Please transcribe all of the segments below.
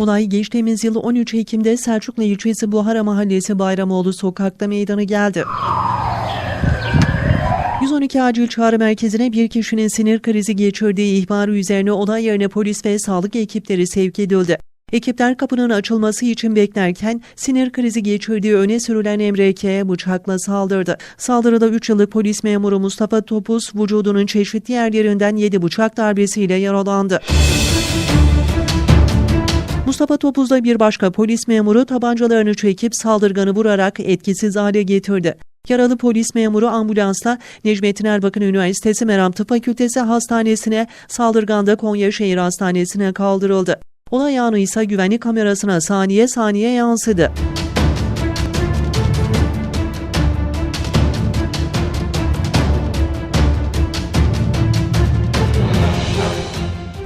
Olay geçtiğimiz yıl 13 Ekim'de Selçuklu ilçesi Buhara Mahallesi Bayramoğlu sokakta meydana geldi. 112 acil çağrı merkezine bir kişinin sinir krizi geçirdiği ihbarı üzerine olay yerine polis ve sağlık ekipleri sevk edildi. Ekipler kapının açılması için beklerken sinir krizi geçirdiği öne sürülen Emre K'ye bıçakla saldırdı. Saldırıda 3 yıllık polis memuru Mustafa Topuz vücudunun çeşitli yerlerinden 7 bıçak darbesiyle yaralandı. Mustafa Topuz'da bir başka polis memuru tabancalarını çekip saldırganı vurarak etkisiz hale getirdi. Yaralı polis memuru ambulansla Necmettin Erbakan Üniversitesi Meram Tıp Fakültesi Hastanesi'ne, saldırgan da Konya Şehir Hastanesi'ne kaldırıldı. Olay anı ise güvenlik kamerasına saniye saniye yansıdı.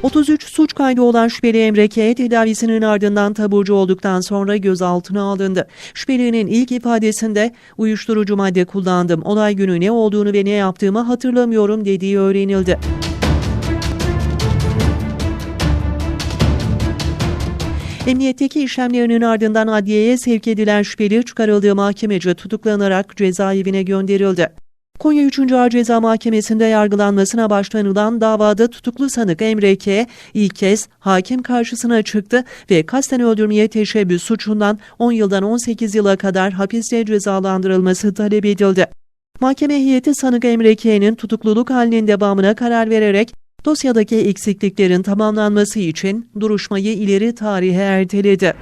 ...33 suç kaydı olan şüpheli Emre K. tedavisinin ardından taburcu olduktan sonra gözaltına alındı. Şüphelinin ilk ifadesinde uyuşturucu madde kullandım, olay günü ne olduğunu ve ne yaptığımı hatırlamıyorum dediği öğrenildi. Emniyetteki işlemlerinin ardından adliyeye sevk edilen şüpheli çıkarıldığı mahkemece tutuklanarak cezaevine gönderildi. Konya 3. Ağır Ceza Mahkemesi'nde yargılanmasına başlanılan davada tutuklu sanık Emre K. ilk kez hakim karşısına çıktı ve kasten öldürmeye teşebbüs suçundan 10 yıldan 18 yıla kadar hapiste cezalandırılması talep edildi. Mahkeme heyeti sanık Emre K'nin tutukluluk halinin devamına karar vererek dosyadaki eksikliklerin tamamlanması için duruşmayı ileri tarihe erteledi.